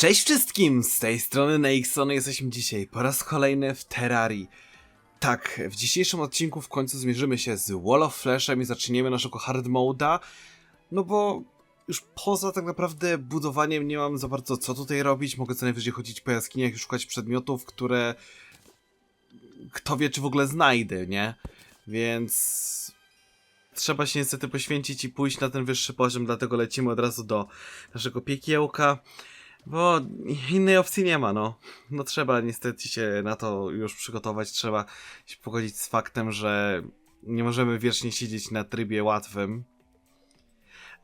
Cześć wszystkim! Z tej strony Nexon jesteśmy dzisiaj po raz kolejny w Terrarii. Tak, w dzisiejszym odcinku w końcu zmierzymy się z Wall of Flashem i zaczniemy naszego hard moda. No bo już poza tak naprawdę budowaniem nie mam za bardzo co tutaj robić. Mogę co najwyżej chodzić po jaskiniach i szukać przedmiotów, które kto wie czy w ogóle znajdę, nie? Więc trzeba się niestety poświęcić i pójść na ten wyższy poziom, dlatego lecimy od razu do naszego piekiełka. Bo innej opcji nie ma, no. No trzeba niestety się na to już przygotować, trzeba się pogodzić z faktem, że nie możemy wiecznie siedzieć na trybie łatwym.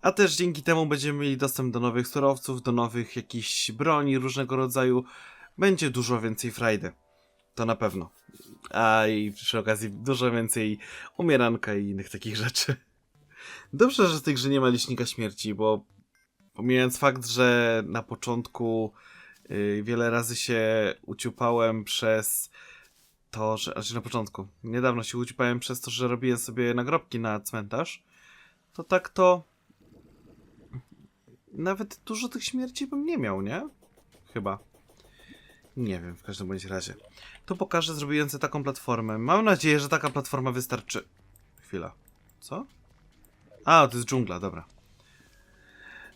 A też dzięki temu będziemy mieli dostęp do nowych surowców, do nowych jakichś broni różnego rodzaju. Będzie dużo więcej frajdy. To na pewno. A i przy okazji dużo więcej umieranka i innych takich rzeczy. Dobrze, że w tej grze nie ma licznika śmierci, bo Pomijając fakt, że na początku y, wiele razy się uciupałem przez to, że. Znaczy na początku. Niedawno się uciupałem przez to, że robiłem sobie nagrobki na cmentarz. To tak to. Nawet dużo tych śmierci bym nie miał, nie? Chyba. Nie wiem, w każdym bądź razie. Tu pokażę, zrobiłem sobie taką platformę. Mam nadzieję, że taka platforma wystarczy. Chwila. Co? A, to jest dżungla, dobra.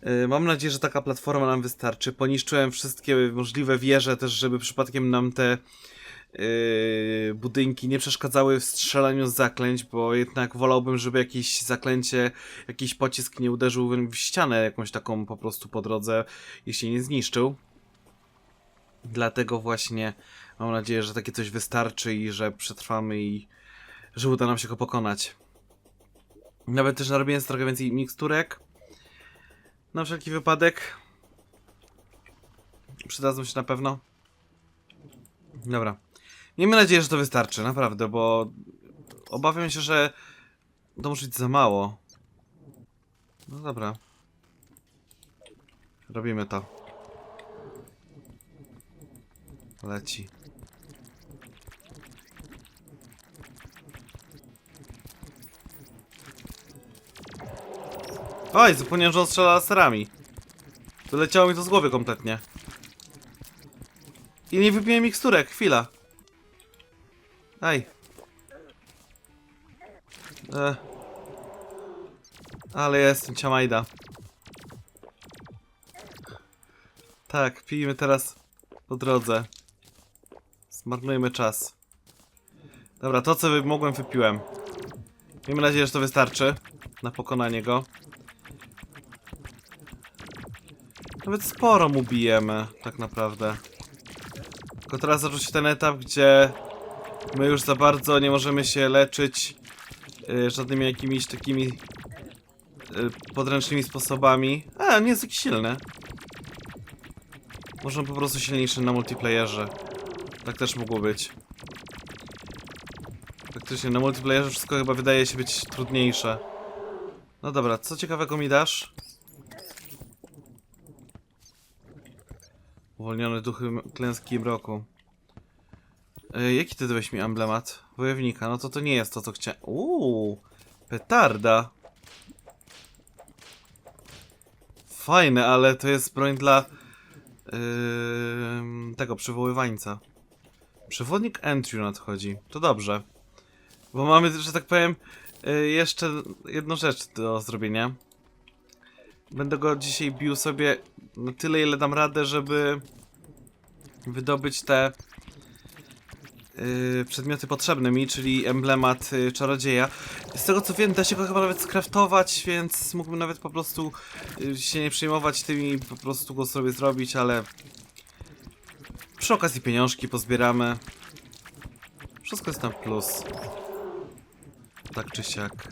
Yy, Mam nadzieję, że taka platforma nam wystarczy. Poniszczyłem wszystkie możliwe wieże też, żeby przypadkiem nam te yy, budynki nie przeszkadzały w strzelaniu z zaklęć, bo jednak wolałbym, żeby jakieś zaklęcie, jakiś pocisk nie uderzył w ścianę jakąś taką po prostu po drodze i się nie zniszczył. Dlatego właśnie mam nadzieję, że takie coś wystarczy i że przetrwamy i że uda nam się go pokonać. Nawet też narobiłem trochę więcej miksturek. Na wszelki wypadek. Przydadzą się na pewno. Dobra. Miejmy nadzieję, że to wystarczy, naprawdę, bo obawiam się, że to może być za mało. No dobra. Robimy to. Leci. Oj, zapomniałem, że on strzela laserami. Wyleciało mi to z głowy kompletnie. I nie wypiłem miksturek, chwila. Aj. E. Ale jestem ciamajda. Tak, pijmy teraz po drodze. Zmarnujmy czas. Dobra, to co mogłem wypiłem. Miejmy nadzieję, że to wystarczy na pokonanie go. Nawet sporo mu bijemy, tak naprawdę. Tylko teraz zaczął się ten etap, gdzie my już za bardzo nie możemy się leczyć y, żadnymi jakimiś takimi y, podręcznymi sposobami. A, nie jest taki silny. Może on po prostu silniejszy na multiplayerze. Tak też mogło być. Faktycznie, na multiplayerze wszystko chyba wydaje się być trudniejsze. No dobra, co ciekawego mi dasz? Uwolnione duchy klęski mroku. E, jaki ty mi emblemat? Wojownika, no to to nie jest to, co chciałem. Uuu, petarda. Fajne, ale to jest broń dla yy, tego przywoływańca. Przewodnik Entry nadchodzi. To dobrze. Bo mamy, że tak powiem, yy, jeszcze jedną rzecz do zrobienia. Będę go dzisiaj bił sobie na tyle, ile dam radę, żeby wydobyć te yy, przedmioty potrzebne mi, czyli emblemat yy, czarodzieja. Z tego co wiem, da się go chyba nawet skraftować, więc mógłbym nawet po prostu yy, się nie przejmować tym i po prostu go sobie zrobić, ale przy okazji pieniążki pozbieramy. Wszystko jest na plus. Tak czy siak.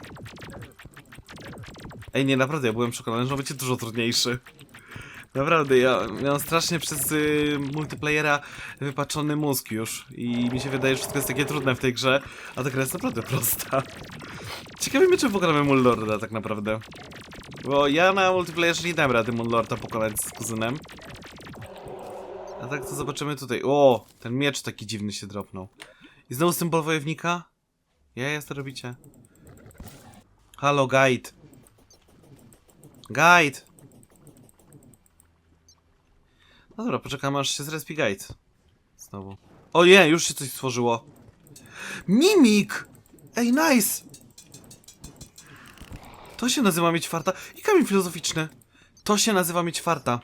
Ej, nie, naprawdę, ja byłem przekonany, że on będzie dużo trudniejszy. Naprawdę, ja miałem strasznie przez y, multiplayera wypaczony mózg już i mi się wydaje, że wszystko jest takie trudne w tej grze, a ta gra jest naprawdę prosta. Ciekawi mnie, czy pokonamy Mullorda tak naprawdę. Bo ja na multiplayerze nie dam rady Mullorda pokonać z kuzynem. A tak to zobaczymy tutaj. O, ten miecz taki dziwny się dropnął. I znowu symbol wojownika? Ja jest to robicie. Halo, guide. Guide! No dobra, poczekamy aż się zrespi gate. Znowu. O nie, już się coś stworzyło. Mimik! Ej, nice! To się nazywa mieć farta. I kamień filozoficzny. To się nazywa mieć farta.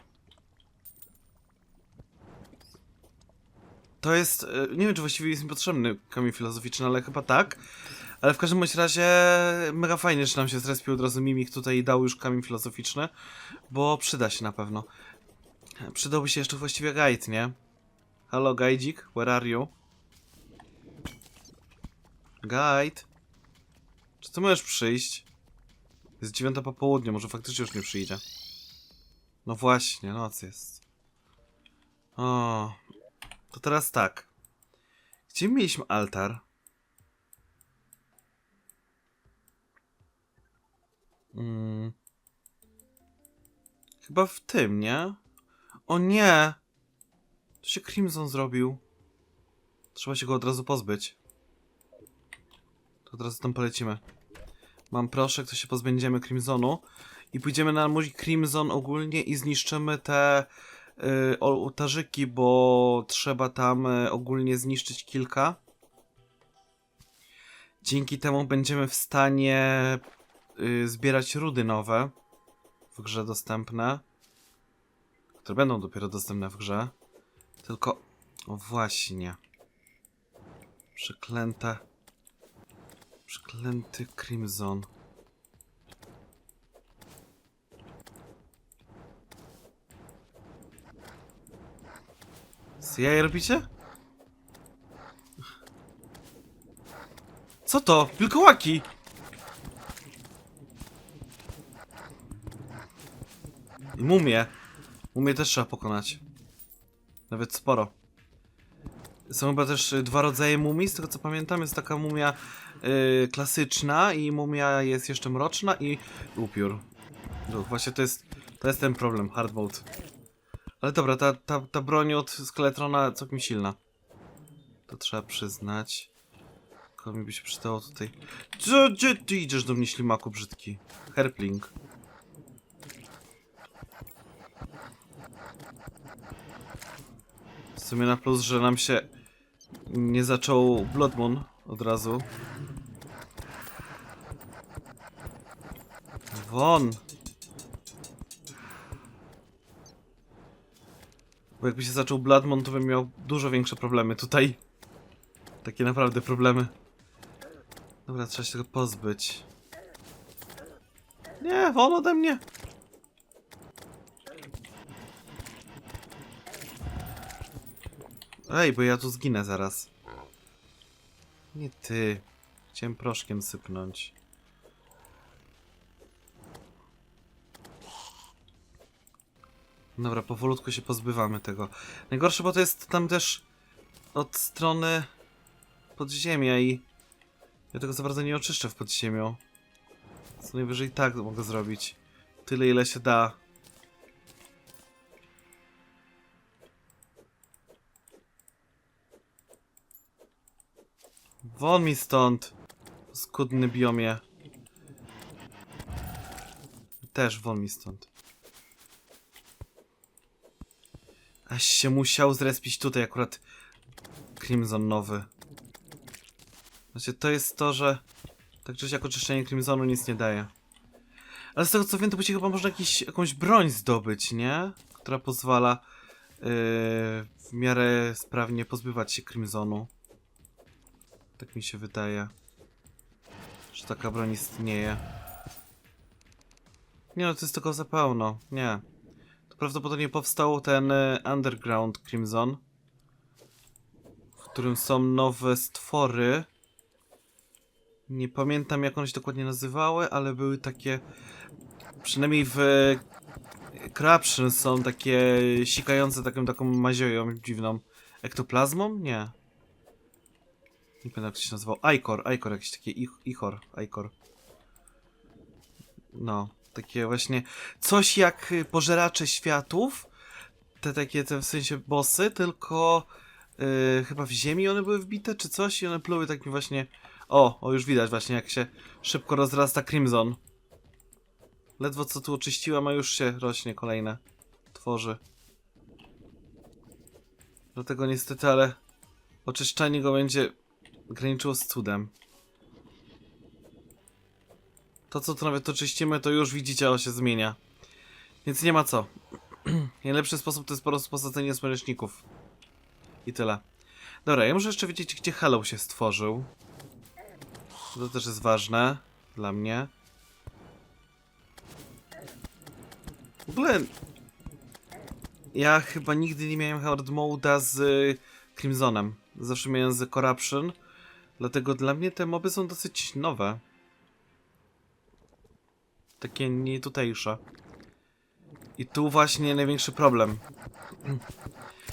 To jest. e, Nie wiem, czy właściwie jest mi potrzebny kamień filozoficzny, ale chyba tak. Ale w każdym bądź razie mega fajnie, że nam się zrespił od razu mimik tutaj i dał już kamień filozoficzny, bo przyda się na pewno. Przydałby się jeszcze właściwie guide, nie? Hello, guidzik, where are you? Guide? Czy ty możesz przyjść? Jest dziewiąta po południu, może faktycznie już nie przyjdzie. No właśnie, noc jest. O, to teraz tak. Gdzie mieliśmy altar? Mm. Chyba w tym, nie? O nie! To się Crimson zrobił. Trzeba się go od razu pozbyć. To od razu tam polecimy. Mam proszek, to się pozbędziemy Crimsonu. I pójdziemy na mój Crimson ogólnie i zniszczymy te y, ołtarzyki, bo trzeba tam y, ogólnie zniszczyć kilka. Dzięki temu będziemy w stanie y, zbierać rudy nowe w grze dostępne, które będą dopiero dostępne w grze. Tylko, o właśnie. Przeklęte. Przeklęty Crimson. Co jaja robicie? Co to? Wilkołaki! Mumie. Mumie też trzeba pokonać. Nawet sporo. Są chyba też y, dwa rodzaje mumii, z tego co pamiętam. Jest taka mumia y, klasyczna i mumia jest jeszcze mroczna i upiór. No, właśnie to jest, to jest ten problem, hard mode. Ale dobra, ta, ta, ta broń od Skeletrona całkiem silna. To trzeba przyznać. Kogo mi by się przydało tutaj. Co, gdzie ty idziesz do mnie, ślimaku brzydki? Herpling. W sumie na plus, że nam się nie zaczął Blood Moon od razu. Won! Bo jakby się zaczął Blood Moon, to bym miał dużo większe problemy tutaj. Takie naprawdę problemy. Dobra, trzeba się tego pozbyć. Nie, won ode mnie! Ej, bo ja tu zginę zaraz. Nie ty. Chciałem proszkiem sypnąć. Dobra, powolutku się pozbywamy tego. Najgorsze, bo to jest tam też od strony podziemia i ja tego za bardzo nie oczyszczę w podziemiu. Co najwyżej tak mogę zrobić. Tyle, ile się da. Won mi stąd. Skudny biomie. Też won mi stąd. Aś się musiał zrespić tutaj akurat Crimson nowy. Znaczy to jest to, że tak czy siak oczyszczenie Crimsonu nic nie daje. Ale z tego co wiem, to będzie chyba można jakiś, jakąś broń zdobyć, nie? Która pozwala yy, w miarę sprawnie pozbywać się Crimsonu. Tak mi się wydaje. Że taka broń istnieje. Nie no, to jest tylko za pełno. Nie. To prawdopodobnie powstał ten y, Underground Crimson. W którym są nowe stwory. Nie pamiętam jak one się dokładnie nazywały, ale były takie... Przynajmniej w Corruption są takie sikające taką, taką mazioją dziwną. Ektoplazmą? Nie. Nie pamiętam jak to się nazywał. Icor, Icor jakiś taki. Ich- Ichor, Icor. No, takie właśnie coś jak y, pożeracze światów. Te takie, te w sensie bossy, tylko y, chyba w ziemi one były wbite czy coś i one pluły takim właśnie... O, o już widać właśnie jak się szybko rozrasta Crimson. Ledwo co tu oczyściłam, a już się rośnie kolejne. Tworzy. Dlatego niestety, ale oczyszczanie go będzie graniczyło z cudem. To, co tu nawet oczyścimy, to już widzicie, o się zmienia. Więc nie ma co. Najlepszy sposób to jest po prostu posadzenie słoneczników. I tyle. Dobra, ja muszę jeszcze wiedzieć, gdzie Hello się stworzył. To też jest ważne dla mnie. W ogóle... Ja chyba nigdy nie miałem hard mode'a z Crimsonem. Zawsze miałem z Corruption. Dlatego dla mnie te moby są dosyć nowe. Takie nie tutejsze. I tu właśnie największy problem.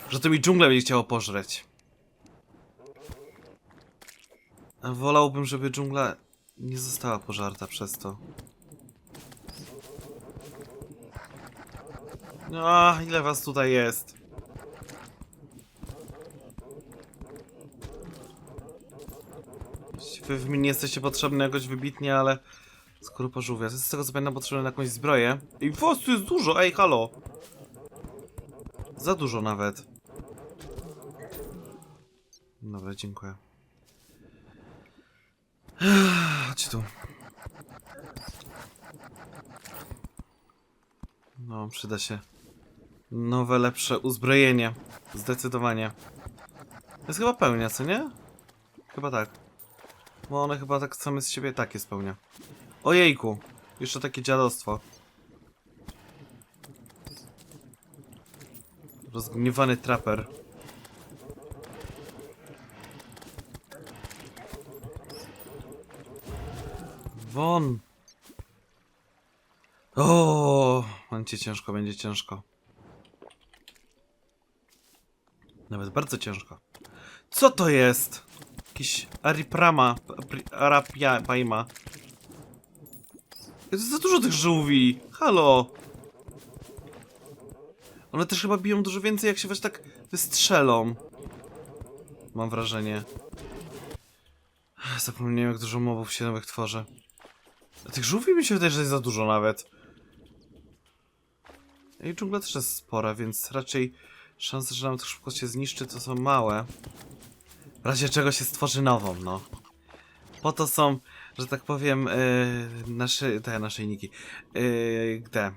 Że to mi dżunglę będzie chciało pożreć. Wolałbym, żeby dżungla nie została pożarta przez to. A, ile was tutaj jest? Wy w mi nie jesteście potrzebne jakoś wybitnie, ale... Skoro pożółwia. Z tego co pamiętam potrzebne na jakąś zbroję. I was tu jest dużo, ej, halo! Za dużo nawet. Dobra, dziękuję. Chodź tu. No, przyda się. Nowe, lepsze uzbrojenie. Zdecydowanie. Jest chyba pełnia, co nie? Chyba tak. Bo one chyba tak same z siebie takie spełnia. Ojejku! Jeszcze takie dziadostwo. Rozgniewany traper. Won! O, będzie ciężko, będzie ciężko. Nawet bardzo ciężko. Co to jest? Jakiś Ariprama, Arapia, Paima. Jest za dużo tych żółwi. Halo. One też chyba biją dużo więcej, jak się właśnie tak wystrzelą. Mam wrażenie. Zapomniałem, jak dużo mobów się nowych tworzy. A tych żółwi mi się wydaje, że jest za dużo nawet. I dżungla też jest spora, więc raczej szanse, że nam to szybko się zniszczy, to są małe. W razie czego się stworzy nową, no. Po to są, że tak powiem, yy, nasze, te naszyjniki. Yy, te.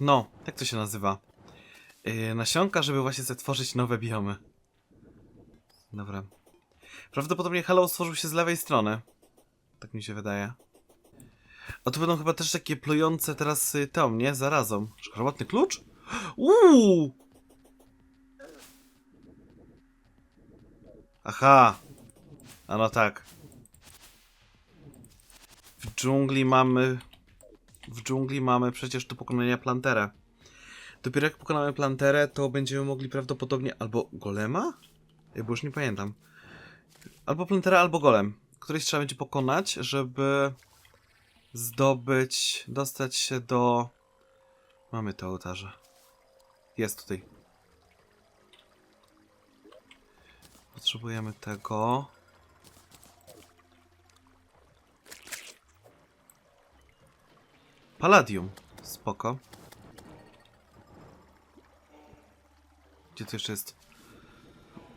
No, jak to się nazywa? Yy, nasionka, żeby właśnie stworzyć nowe biomy. Dobra. Prawdopodobnie Hello stworzył się z lewej strony. Tak mi się wydaje. A tu będą chyba też takie plujące teraz y, tom, nie? Zarazą. Szkarłatny klucz? Uuu! Aha! A no tak. W dżungli mamy... W dżungli mamy przecież do pokonania planterę. Dopiero jak pokonamy planterę, to będziemy mogli prawdopodobnie albo golema? Ja już nie pamiętam. Albo plantera, albo golem. Któryś trzeba będzie pokonać, żeby zdobyć, dostać się do... Mamy te ołtarze. Jest tutaj. Potrzebujemy tego. Palladium. Spoko. Gdzie to jeszcze jest?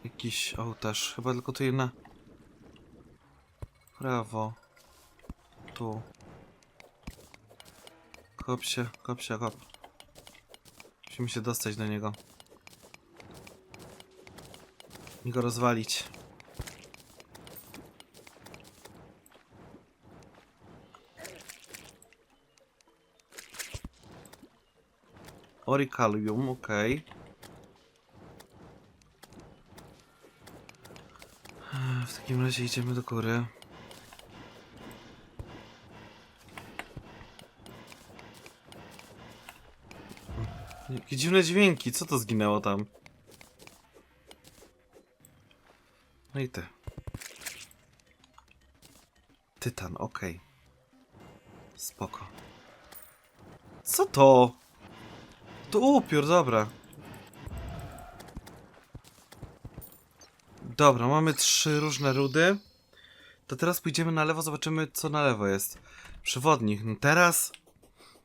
Jakiś ołtarz. Chyba tylko tu jedna. Prawo. Tu. Kop się, kop się, kop. Musimy się dostać do niego. I go rozwalić. Oricalium, okej. W takim razie idziemy do góry. Jakie dziwne dźwięki, co to zginęło tam? No i ty. Tytan, okej. Spoko. Co to? To upiór, dobra. Dobra, mamy trzy różne rudy. To teraz pójdziemy na lewo, zobaczymy co na lewo jest. Przewodnik. No teraz...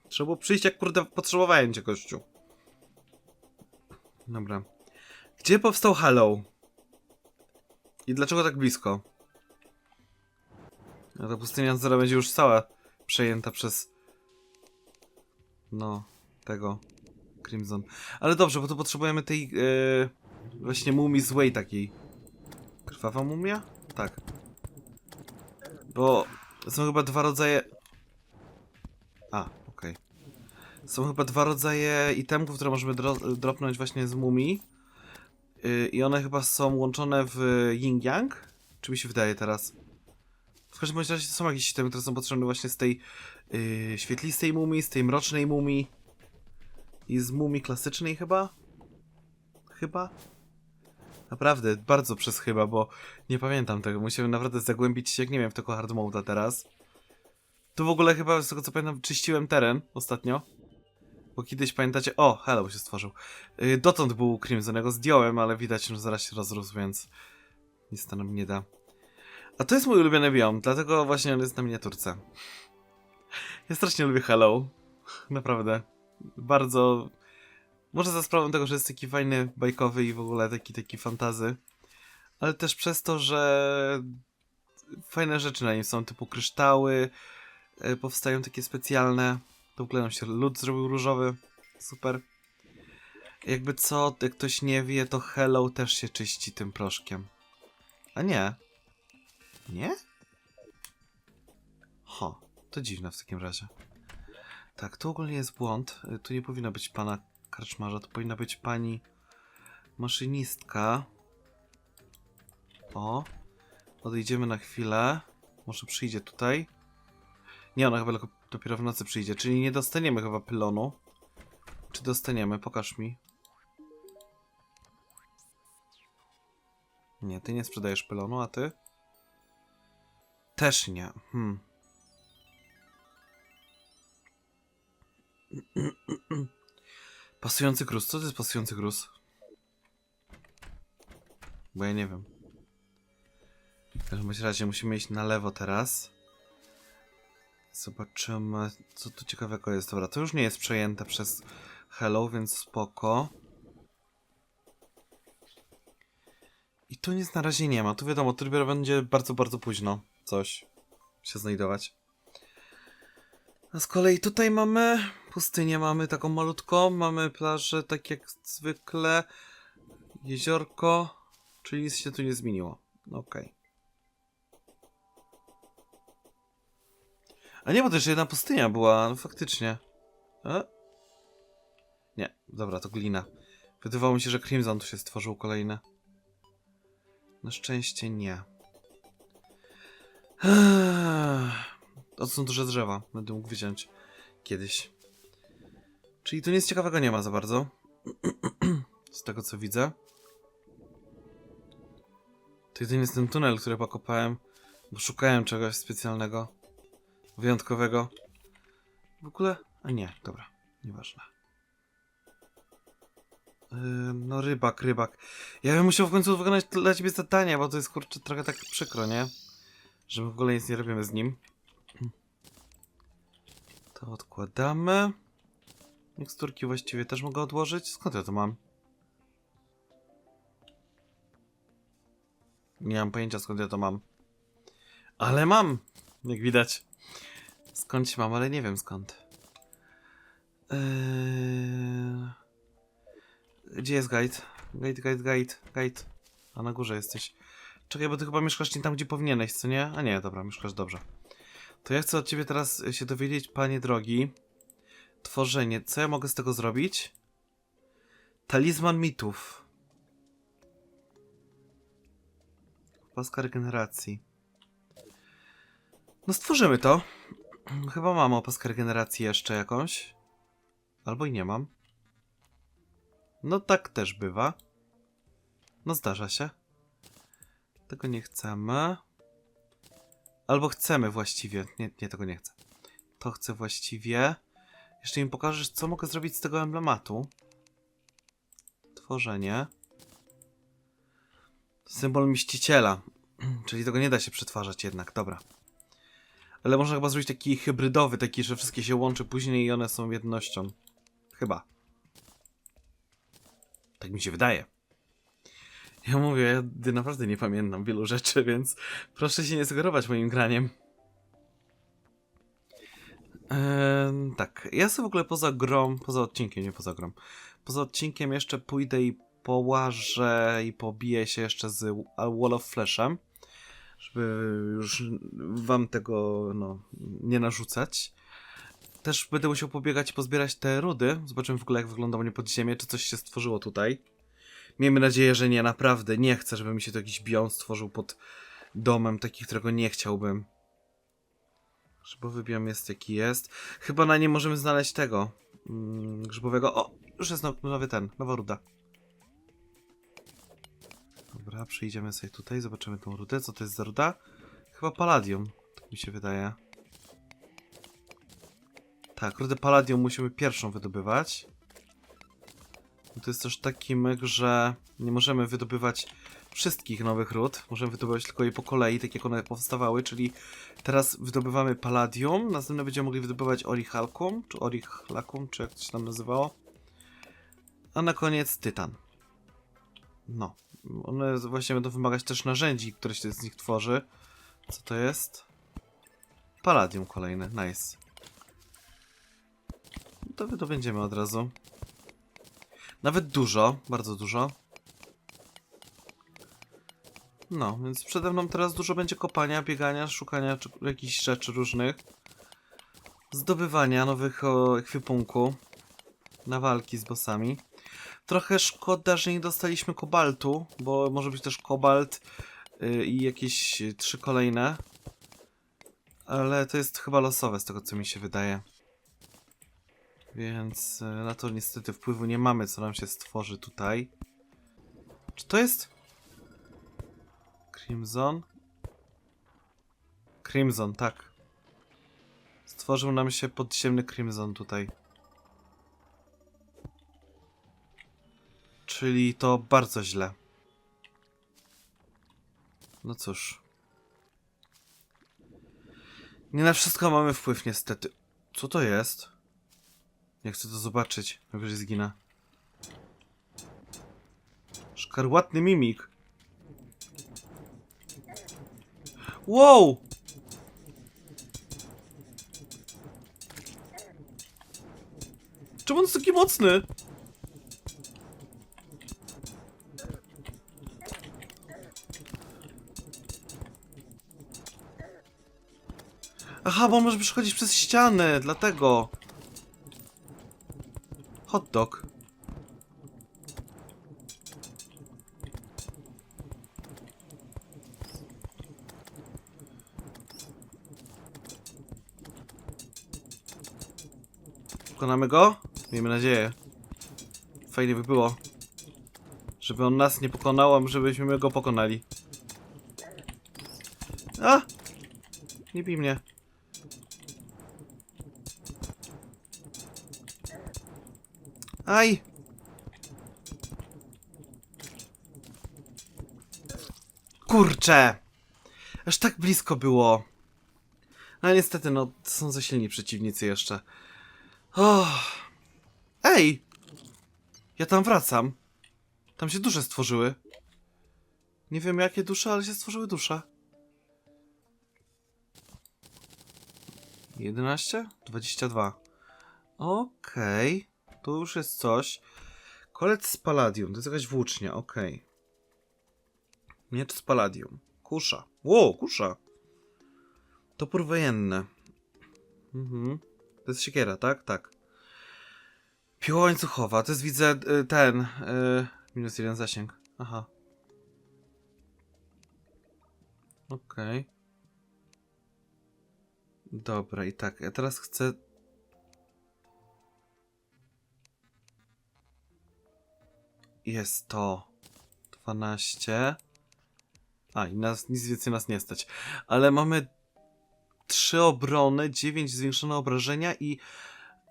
Trzeba było przyjść jak kurde potrzebowałem cię, gościu. Dobra. Gdzie powstał Hello? I dlaczego tak blisko? No ta pustynia zaraz będzie już cała przejęta przez... No, tego... Crimson. Ale dobrze, bo tu potrzebujemy tej... Yy, właśnie mumii złej takiej. Krwawa mumia? Tak. Bo są chyba dwa rodzaje... A, okej. Są chyba dwa rodzaje itemków, które możemy dro dropnąć właśnie z mumii. I one chyba są łączone w yin-yang? Czy mi się wydaje teraz? W każdym razie to są jakieś itemy, które są potrzebne właśnie z tej yy, świetlistej mumii, z tej mrocznej mumii i z mumii klasycznej chyba? Chyba? Naprawdę, bardzo przez chyba, bo nie pamiętam tego. Musimy naprawdę zagłębić się, jak nie wiem, w tego hard mode'a teraz. Tu w ogóle chyba, z tego co pamiętam, czyściłem teren ostatnio. Bo kiedyś pamiętacie... O, hello się stworzył. Yy, dotąd był Crimson, ja go zdjąłem, ale widać, że zaraz się rozrósł, więc nic to nam nie da. A to jest mój ulubiony biom, dlatego właśnie on jest na miniaturce. Ja strasznie lubię Hello. Naprawdę. Bardzo... Może za sprawą tego, że jest taki fajny, bajkowy i w ogóle taki, taki fantazy. Ale też przez to, że fajne rzeczy na nim są, typu kryształy, e, powstają takie specjalne. To w ogóle nam się lód zrobił różowy. Super. Jakby co, jak ktoś nie wie, to Hello też się czyści tym proszkiem. A nie. Nie? Ho, to dziwne w takim razie. Tak, tu ogólnie jest błąd. Tu nie powinno być pana karczmarza, to powinna być pani maszynistka. O, odejdziemy na chwilę. Może przyjdzie tutaj. Nie, ona chyba tylko dopiero w nocy przyjdzie, czyli nie dostaniemy chyba pylonu. Czy dostaniemy? Pokaż mi. Nie, ty nie sprzedajesz pylonu, a ty? Też nie. Hmm. Pasujący gruz. Co to jest pasujący gruz? Bo ja nie wiem. W każdym razie musimy iść na lewo teraz. Zobaczymy, co tu ciekawego jest. Dobra, to już nie jest przejęte przez Hello, więc spoko. I tu nic na razie nie ma. Tu wiadomo, tu dopiero będzie bardzo, bardzo późno coś się znajdować. A z kolei tutaj mamy pustynię, mamy taką malutką, mamy plażę tak jak zwykle, jeziorko, czyli nic się tu nie zmieniło. Okej. A nie, bo też jedna pustynia była, no faktycznie. E? Nie, dobra, to glina. Wydawało mi się, że Crimson tu się stworzył kolejny. Na szczęście nie. To są duże drzewa. Będę mógł wziąć kiedyś. Czyli tu nic ciekawego nie ma za bardzo. Z tego co widzę. To jedynie jest ten tunel, który pokopałem, bo szukałem czegoś specjalnego, wyjątkowego. W ogóle... A nie, dobra, nieważne. Ym, no rybak, rybak. Ja bym musiał w końcu wykonać dla ciebie zadanie, bo to jest kurczę trochę tak przykro, nie? Że my w ogóle nic nie robimy z nim. To odkładamy. Miksturki właściwie też mogę odłożyć. Skąd ja to mam? Nie mam pojęcia skąd ja to mam. Ale mam! Jak widać. Skądś mam, ale nie wiem skąd. Eee... Gdzie jest guide? Guide, guide, guide, guide. A na górze jesteś. Czekaj, bo ty chyba mieszkasz nie tam, gdzie powinieneś, co nie? A nie, dobra, mieszkasz dobrze. To ja chcę od ciebie teraz się dowiedzieć, panie drogi. Tworzenie. Co ja mogę z tego zrobić? Talizman mitów. Paska regeneracji. No stworzymy to. Chyba mam opaskę regeneracji jeszcze jakąś. Albo i nie mam. No tak też bywa. No zdarza się. Tego nie chcemy. Albo chcemy właściwie. Nie, nie, tego nie chcę. To chcę właściwie. Jeszcze mi pokażesz, co mogę zrobić z tego emblematu. Tworzenie. Symbol mściciela. Czyli tego nie da się przetwarzać jednak, dobra. Ale można chyba zrobić taki hybrydowy, taki, że wszystkie się łączy później i one są jednością. Chyba. Tak mi się wydaje. Ja mówię, ja naprawdę nie pamiętam wielu rzeczy, więc proszę się nie sugerować moim graniem. Ehm, tak, ja sobie w ogóle poza grą, poza odcinkiem, nie poza grą, poza odcinkiem jeszcze pójdę i połażę i pobiję się jeszcze z Wall of Flashem, żeby już wam tego no, nie narzucać. Też będę musiał pobiegać i pozbierać te rudy. Zobaczymy w ogóle jak wygląda mnie podziemie, czy coś się stworzyło tutaj. Miejmy nadzieję, że nie, naprawdę. Nie chcę, żeby mi się tu jakiś biom stworzył pod domem, taki, którego nie chciałbym. Grzybowy biom jest jaki jest. Chyba na nie możemy znaleźć tego. Mm, grzybowego. O! Już jest no- nowy ten, nowa ruda. Dobra, przyjdziemy sobie tutaj, zobaczymy tą rudę. Co to jest za ruda? Chyba palladium, tak mi się wydaje. Tak, rudę palladium musimy pierwszą wydobywać. To jest też taki myk, że nie możemy wydobywać wszystkich nowych ród. Możemy wydobywać tylko je po kolei, tak jak one powstawały, czyli teraz wydobywamy palladium, następnie będziemy mogli wydobywać orichalkum, czy orichlakum, czy jak to się tam nazywało. A na koniec tytan. No. One właśnie będą wymagać też narzędzi, które się z nich tworzy. Co to jest? Palladium kolejne, nice. To wydobędziemy od razu. Nawet dużo, bardzo dużo. No, więc przede mną teraz dużo będzie kopania, biegania, szukania jakichś rzeczy różnych. Zdobywania nowych ekwipunku. Na walki z bossami. Trochę szkoda, że nie dostaliśmy kobaltu, bo może być też kobalt y, i jakieś trzy kolejne. Ale to jest chyba losowe z tego co mi się wydaje. Więc y, na to niestety wpływu nie mamy, co nam się stworzy tutaj. Czy to jest... Crimson? Crimson, tak. Stworzył nam się podziemny Crimson tutaj. Czyli to bardzo źle. No cóż. Nie na wszystko mamy wpływ niestety. Co to jest? Nie chcę to zobaczyć. Najwyżej zginę. Szkarłatny mimik. Wow! Czemu on jest taki mocny? Aha, bo może przechodzić przez ścianę, dlatego. Hot dog. Pokonamy go? Miejmy nadzieję. Fajnie by było. Żeby on nas nie pokonał, a żebyśmy go pokonali. A! Nie bij mnie. Aj! Kurczę! Aż tak blisko było. No niestety, no, są za silni przeciwnicy jeszcze. Oh. Ej! Ja tam wracam. Tam się dusze stworzyły. Nie wiem jakie dusze, ale się stworzyły dusze. 11? 22. Okej. Tu już jest coś. Kolec z palladium. To jest jakaś włócznia, okej. Miecz z palladium. Kusza. Ło, kusza. Topór wojenny. Mhm. To jest siekiera, tak? Tak. Piła łańcuchowa. To jest, widzę, y, ten... Y, minus jeden zasięg. Aha. Okej. Dobra, i tak. Ja teraz chcę Jest to 12. A, i nas, nic więcej nas nie stać. Ale mamy 3 obrony, 9 zwiększone obrażenia i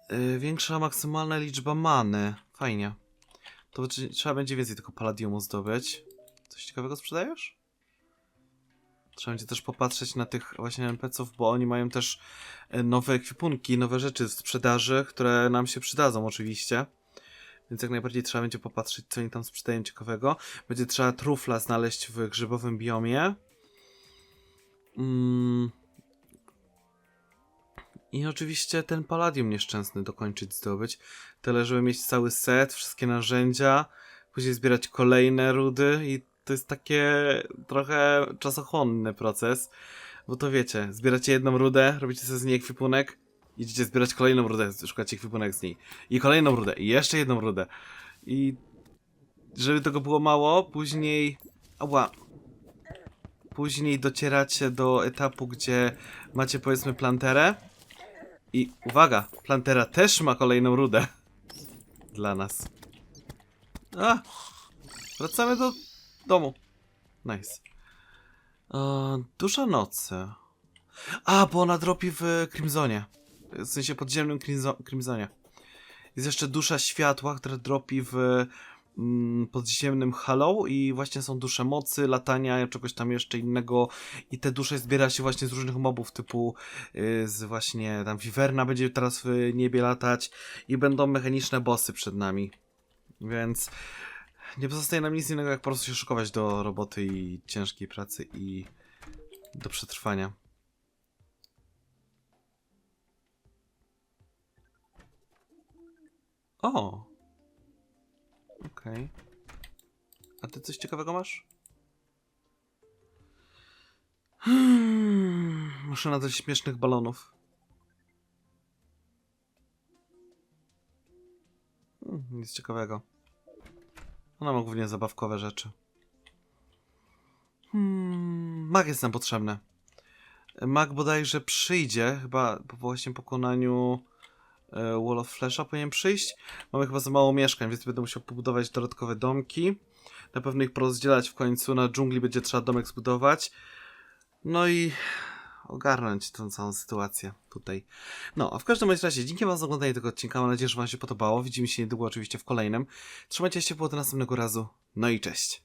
yy, większa maksymalna liczba many. Fajnie. To czy- trzeba będzie więcej tego palladiumu zdobyć. Coś ciekawego sprzedajesz? Trzeba będzie też popatrzeć na tych właśnie NPC-ów, bo oni mają też e, nowe ekwipunki, nowe rzeczy w sprzedaży, które nam się przydadzą oczywiście. Więc jak najbardziej trzeba będzie popatrzeć, co oni tam sprzedają ciekawego. Będzie trzeba trufla znaleźć w grzybowym biomie. Mm. I oczywiście ten palladium nieszczęsny dokończyć, zdobyć. Tyle, żeby mieć cały set, wszystkie narzędzia, później zbierać kolejne rudy i to jest takie trochę czasochłonny proces. Bo to wiecie, zbieracie jedną rudę, robicie sobie z niej ekwipunek, idziecie zbierać kolejną rudę, szukacie ekwipunek z niej. I kolejną rudę, i jeszcze jedną rudę. I żeby tego było mało, później... Ała. Później docieracie do etapu, gdzie macie powiedzmy planterę. I uwaga, plantera też ma kolejną rudę. Dla nas. A! Wracamy do domu. Nice. E, Dusza nocy. A, bo ona dropi w Crimsonie. W sensie podziemnym Crimso- Crimsonie. Jest jeszcze dusza światła, która dropi w mm, podziemnym Hollow i właśnie są dusze mocy, latania, czegoś tam jeszcze innego i te dusze zbiera się właśnie z różnych mobów typu y, z właśnie tam Wiverna będzie teraz w niebie latać i będą mechaniczne bossy przed nami. Więc nie pozostaje nam nic innego jak po prostu się szykować do roboty i ciężkiej pracy i do przetrwania. O! Okej. A ty coś ciekawego masz? Hmm, muszę nadać śmiesznych balonów. Hmm, nic ciekawego. Ona ma głównie zabawkowe rzeczy. Hmm, mag jest nam potrzebny. Mag bodajże przyjdzie, chyba po właśnie pokonaniu Wall of Flesha powinien przyjść. Mamy chyba za mało mieszkań, więc będę musiał pobudować dodatkowe domki. Na pewno ich porozdzielać w końcu. Na dżungli będzie trzeba domek zbudować. No i ogarnąć tę całą sytuację tutaj. No, a w każdym razie, dzięki wam za oglądanie tego odcinka. Mam nadzieję, że wam się podobało. Widzimy się niedługo oczywiście w kolejnym. Trzymajcie się, było do następnego razu. No i cześć.